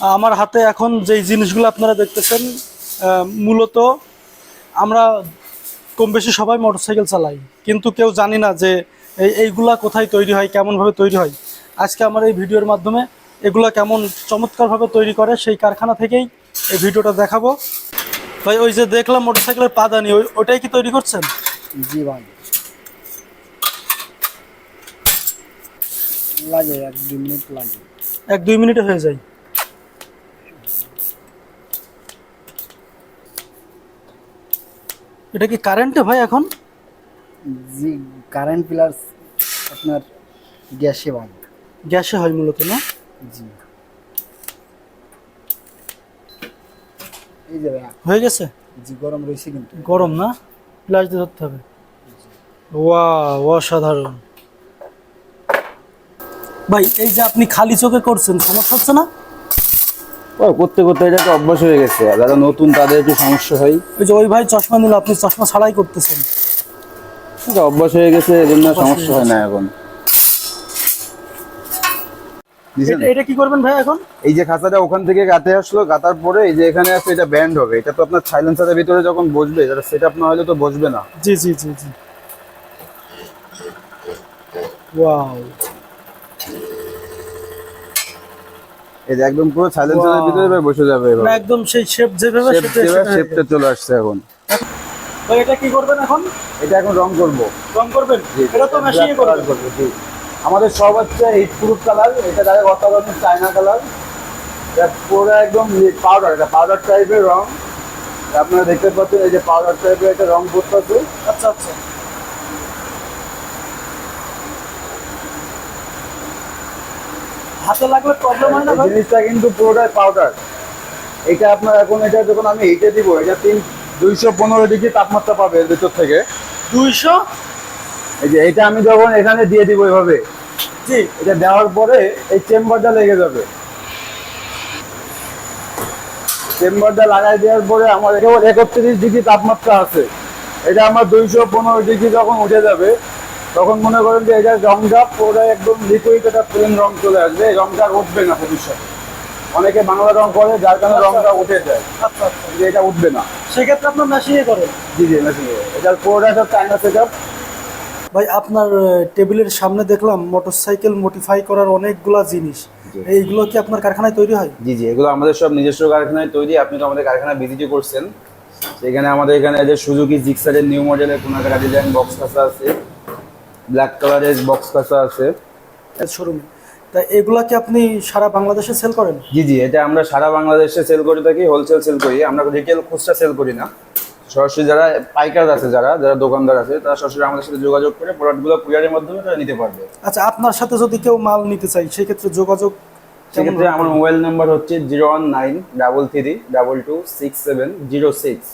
আমার হাতে এখন যেই জিনিসগুলো আপনারা দেখতেছেন মূলত আমরা কম বেশি সবাই মোটরসাইকেল চালাই। কিন্তু কেউ জানি না যে এই এইগুলা কোথায় তৈরি হয় কেমনভাবে তৈরি হয়। আজকে আমার এই ভিডিওর মাধ্যমে এগুলা কেমন চমৎকারভাবে তৈরি করে সেই কারখানা থেকেই এই ভিডিওটা দেখাবো। ভাই ওই যে দেখলাম মোটরসাইকেলের পাদানি ওই ওটাই কি তৈরি করছেন? জি ভাই। লাগে এক দুই মিনিট লাগে। এক দুই মিনিটে হয়ে যায়। এটা কি কারেন্টে ভাই এখন? জি কারেন্ট প্লাস আপনার গ্যাসে ভাই গ্যাসে হয় মূলত না? জি। এই যে ভাই হয়ে গেছে? জি গরম রয়েছে কিন্তু। গরম না? প্লাস দিয়ে ধরতে হবে। ওয়া অসাধারণ। ভাই এই যে আপনি খালি চোখে করছেন সমস্যা হচ্ছে না? করতে করতে এটা তো অভ্যাস হয়ে গেছে। যারা নতুন তাদের একটু সমস্যা হয়। ওই যে ওই ভাই চশমা নিল আপনি চশমা ছাড়াই করতেছেন। এটা অভ্যাস হয়ে গেছে এই জন্য সমস্যা হয় না এখন? এটা- এটা কি করবেন ভাই এখন? এই যে খাঁচাটা ওখান থেকে গাতে আসলো গাতার পরে এই যে এখানে আছে এটা ব্যান্ড হবে। এটা তো আপনার সাইলেন্সারের ভিতরে যখন বসবে এটা সেট আপ না হলে তো বসবে না। জি জি জি জি। ওয়াও এই একদম পুরো সাইলেন্সারের ভিতরে এবার বসে যাবে এবার একদম সেই শেপ যেভাবে সেটা শেপটা চলে আসছে এখন। ভাই এটা কি করবেন এখন? এটা এখন রং করব। রং করবেন? এটা তো মেশিনে colour করবেন। জি। আমাদের সব হচ্ছে হিট প্রুফ কালার এটা ডাইরেক্ট অত্যাধুনিক চায়না কালার এটা পুরো একদম পাউডার এটা পাউডার টাইপের রং। আপনারা দেখতে পাচ্ছেন এই যে পাউডার টাইপের একটা রং করতেছে আচ্ছা আচ্ছা। হাতে লাগলে প্রবলেম হয় না জিনিসটা কিন্তু পুরোটাই পাউডার এটা আপনার এখন এটা যখন আমি হিটে দিব এটা তিন দুইশো পনেরো ডিগ্রি তাপমাত্রা পাবে এর ভিতর থেকে। দুইশো? এই যে এটা আমি যখন এখানে দিয়ে দিব এভাবে জি। এটা দেওয়ার পরে এই চেম্বারটা লেগে যাবে। চেম্বারটা লাগাই দেওয়ার পরে আমার কেবল একত্রিশ ডিগ্রি তাপমাত্রা আছে। এটা আমার দুইশো পনেরো ডিগ্রি যখন উঠে যাবে তখন মনে করেন যে এটা রংটা পুরো একদম লিকুইড একটা প্লেন রং চলে আসবে। এই রংটা উঠবে না ভবিষ্যতে। অনেকে বাংলা রং করে যার কারণে রংটা উঠে যায়। আচ্ছা আচ্ছা যে এটা উঠবে না। সেক্ষেত্রে আপনার মেশিনে করে জি জি মেশিনে এটার পুরোটা একটা চাইনা সেট ভাই আপনার টেবিলের সামনে দেখলাম মোটরসাইকেল মডিফাই করার অনেকগুলা জিনিস। এইগুলো কি আপনার কারখানায় তৈরি হয়? জি জি এগুলো আমাদের সব নিজস্ব কারখানায় তৈরি। আপনি তো আমাদের কারখানা ভিজিটই করছেন। সেখানে আমাদের এখানে যে সুজুকি জিক্সারের নিউ মডেলের কোনো একটা ডিজাইন বক্স কাঁচা আছে। ব্ল্যাক কালারের বক্স কাঁচা আছে। শোরুমে তা এগুলা কি আপনি সারা বাংলাদেশে সেল করেন? জি জি এটা আমরা সারা বাংলাদেশে সেল করে থাকি হোলসেল সেল করি। আমরা রিটেল খুচরা সেল করি না। সরাসরি যারা পাইকার আছে যারা যারা দোকানদার আছে তারা সরাসরি আমাদের সাথে যোগাযোগ করে প্রোডাক্টগুলো কুরিয়ারের মাধ্যমে তারা নিতে পারবে। আচ্ছা আপনার সাথে যদি কেউ মাল নিতে চাই সেক্ষেত্রে যোগাযোগ সেক্ষেত্রে আমার মোবাইল নাম্বার হচ্ছে zero one nine double three double two six seven zero six